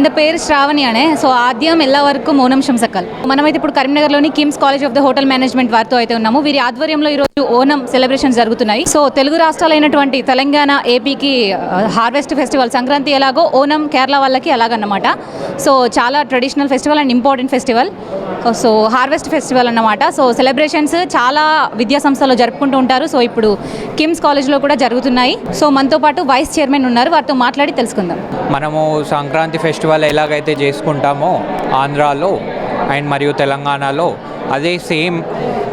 എൻ്റെ പേര് శ్రావణి అనే సో ఆద్యం ఎల్లవరకు మౌనం శంసకల్ మనమైతే ఇప్పుడు కరీంనగర్లోని KIMS college of the hotel management వారితో అయితే ఉన్నాము వీరి ఆధ్వర్యంలో ఈరోజు ఓనం సెలబ్రేషన్స్ జరుగుతున్నాయి సో తెలుగు రాష్ట్రాలైనటువంటి తెలంగాణ ఏపీకి హార్వెస్ట్ ఫెస్టివల్ సంక్రాంతి ఎలాగో ఓనం కేరళ వాళ్ళకి అలాగన్నమాట సో చాలా traditional festival and important festival so harvest festival అన్నమాట సో సెలబ్రేషన్స్ చాలా విద్యా సంస్థలో జరుపుకుంటూ ఉంటారు సో ఇప్పుడు కిమ్స్ కాలేజ్లో కూడా జరుగుతున్నాయి సో మనతో పాటు వైస్ చైర్మన్ ఉన్నారు వారితో మాట్లాడి తెలుసుకుందాం మనము సంక్రాంతి ఫెస్టివల్ ఎలాగైతే చేసుకుంటామో ఆంధ్రాలో అండ్ మరియు తెలంగాణలో అదే సేమ్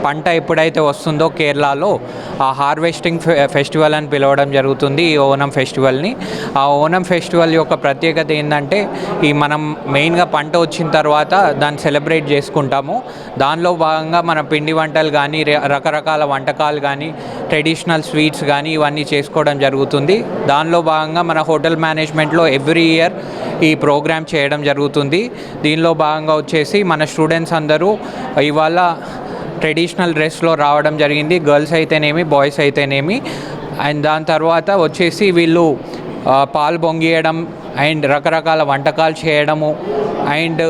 పంట ఎప్పుడైతే వస్తుందో కేరళలో ఆ హార్వెస్టింగ్ ఫె- ఫెస్టివల్ అని పిలవడం జరుగుతుంది ఈ ఓనం ఫెస్టివల్ని. ఆ ఓనం ఫెస్టివల్ యొక్క ప్రత్యేకత ఏంటంటే ఈ మనం మెయిన్గా పంట వచ్చిన తర్వాత దాన్ని సెలబ్రేట్ చేసుకుంటాము. దానిలో భాగంగా మన పిండి వంటలు కానీ రకరకాల వంటకాలు కానీ ట్రెడిషనల్ స్వీట్స్ కానీ ఇవన్నీ చేసుకోవడం జరుగుతుంది. దానిలో భాగంగా మన హోటల్ మేనేజ్మెంట్లో ఎవ్రీ ఇయర్ ఈ ప్రోగ్రామ్ చేయడం జరుగుతుంది. దీనిలో భాగంగా వచ్చేసి మన స్టూడెంట్స్ అందరూ ఇవాళ ట్రెడిషనల్ డ్రెస్లో రావడం జరిగింది. గర్ల్స్ అయితేనేమి బాయ్స్ అయితేనేమి. అండ్ దాని తర్వాత వచ్చేసి వీళ్ళు పాలు బొంగియడం అండ్ రకరకాల వంటకాలు చేయడము అండ్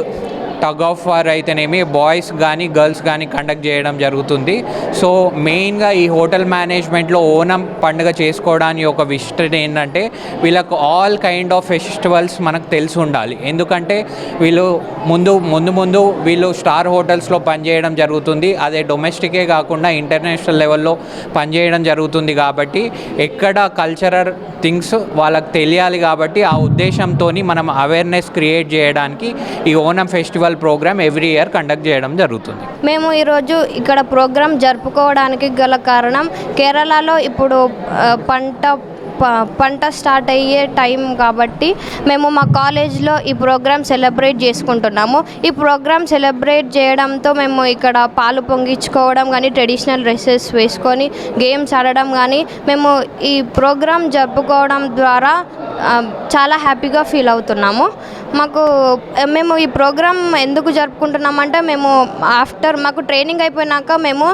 టగ్ ఆఫ్ వార్ అయితేనేమి బాయ్స్ కానీ గర్ల్స్ కానీ కండక్ట్ చేయడం జరుగుతుంది. సో మెయిన్గా ఈ హోటల్ మేనేజ్మెంట్లో ఓనం పండుగ చేసుకోవడానికి ఒక విషయం ఏంటంటే వీళ్ళకు ఆల్ కైండ్ ఆఫ్ ఫెస్టివల్స్ మనకు తెలిసి ఉండాలి. ఎందుకంటే వీళ్ళు ముందు ముందు ముందు వీళ్ళు స్టార్ హోటల్స్లో పనిచేయడం జరుగుతుంది. అదే డొమెస్టికే కాకుండా ఇంటర్నేషనల్ లెవెల్లో పనిచేయడం జరుగుతుంది కాబట్టి ఎక్కడ కల్చరల్ థింగ్స్ వాళ్ళకి తెలియాలి కాబట్టి ఆ ఉద్దేశంతో మనం అవేర్నెస్ క్రియేట్ చేయడానికి ఈ Onam festival program every year conduct చేయడం జరుగుతుంది. మేము ఈరోజు ఇక్కడ ప్రోగ్రాం జరుపుకోవడానికి గల కారణం కేరళలో ఇప్పుడు పంట ప- పంట స్టార్ట్ అయ్యే టైం కాబట్టి మేము మా కాలేజ్లో ఈ ప్రోగ్రామ్ సెలబ్రేట్ చేసుకుంటున్నాము. ఈ ప్రోగ్రామ్ సెలబ్రేట్ చేయడంతో మేము ఇక్కడ పాలు పొంగించుకోవడం కానీ ట్రెడిషనల్ డ్రెస్సెస్ వేసుకొని గేమ్స్ ఆడడం కానీ మేము ఈ ప్రోగ్రామ్ జరుపుకోవడం ద్వారా చాలా హ్యాపీగా ఫీల్ అవుతున్నాము. మాకు మేము ఈ ప్రోగ్రామ్ ఎందుకు జరుపుకుంటున్నామంటే మేము ఆఫ్టర్ మాకు ట్రైనింగ్ అయిపోయినాక మేము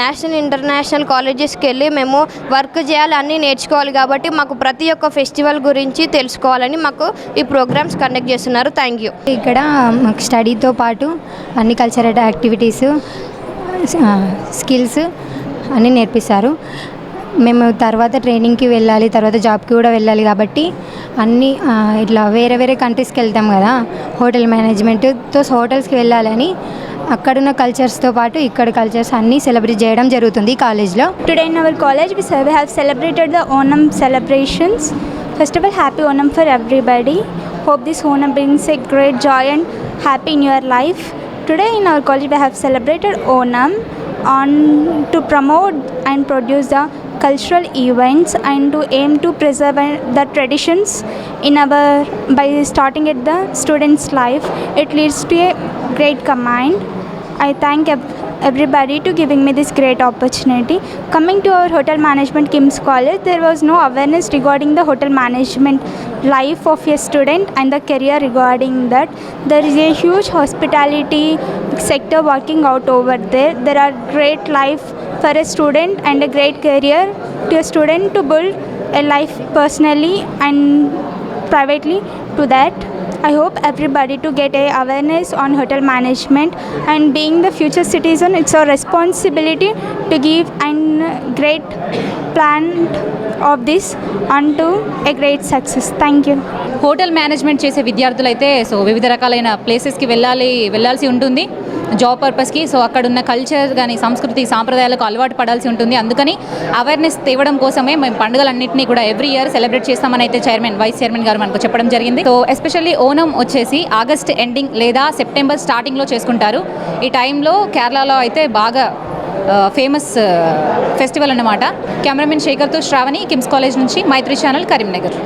నేషనల్ ఇంటర్నేషనల్ కాలేజెస్కి వెళ్ళి మేము వర్క్ చేయాలి అన్నీ నేర్చుకోవాలి కాబట్టి మాకు ప్రతి ఒక్క ఫెస్టివల్ గురించి తెలుసుకోవాలని మాకు ఈ ప్రోగ్రామ్స్ కండక్ట్ చేస్తున్నారు. థ్యాంక్ యూ ఇక్కడ మాకు స్టడీతో పాటు అన్ని కల్చరల్ యాక్టివిటీస్ స్కిల్స్ అన్నీ నేర్పిస్తారు. మేము తర్వాత ట్రైనింగ్కి వెళ్ళాలి తర్వాత జాబ్కి కూడా వెళ్ళాలి కాబట్టి అన్నీ ఇట్లా వేరే వేరే కంట్రీస్కి వెళ్తాం కదా హోటల్ మేనేజ్మెంట్తో హోటల్స్కి వెళ్ళాలని అక్కడున్న కల్చర్స్తో పాటు ఇక్కడ కల్చర్స్ అన్నీ సెలబ్రేట్ చేయడం జరుగుతుంది కాలేజ్లో today in our college we save have celebrated the Onam celebrations first of all happy Onam for everybody hope this Onam brings a great joy and happy in your life today in our college we have celebrated Onam on to promote and produce the cultural events and to aim to preserve the traditions in our by starting at the students' life. It leads to a great command. I thank everybody to giving me this great opportunity. Coming to our hotel management Kim's College, there was no awareness regarding the hotel management life of a student and the career regarding that. There is a huge hospitality sector working out over there. There are great life for a student and a great career to a student to build a life personally and privately to that. I hope everybody to get a awareness on hotel management and being the future citizen, it's our responsibility to give and great plan of this onto a great success. Thank you. Hotel management చేసే విద్యార్థులు అయితే so వివిధ రకాలైన ప్లేసెస్కి వెళ్ళాలి వెళ్ళాల్సి ఉంటుంది job పర్పస్కి సో అక్కడ ఉన్న కల్చర్ కానీ సంస్కృతి సాంప్రదాయాలకు అలవాటు పడాల్సి ఉంటుంది. అందుకని అవేర్నెస్ తేవడం కోసమే మేము పండుగలన్నింటినీ కూడా ఎవ్రీ ఇయర్ సెలబ్రేట్ చేస్తామని అయితే చైర్మన్ వైస్ చైర్మన్ గారు మనకు చెప్పడం జరిగింది. సో ఎస్పెషల్లీ ఓనం వచ్చేసి ఆగస్ట్ ఎండింగ్ లేదా సెప్టెంబర్ స్టార్టింగ్లో చేసుకుంటారు. ఈ టైంలో కేరళలో అయితే బాగా ఫేమస్ ఫెస్టివల్ అన్నమాట. కెమెరామెన్ శేఖర్తో శ్రావణి కిమ్స్ కాలేజ్ నుంచి మైత్రి ఛానల్ కరీంనగర్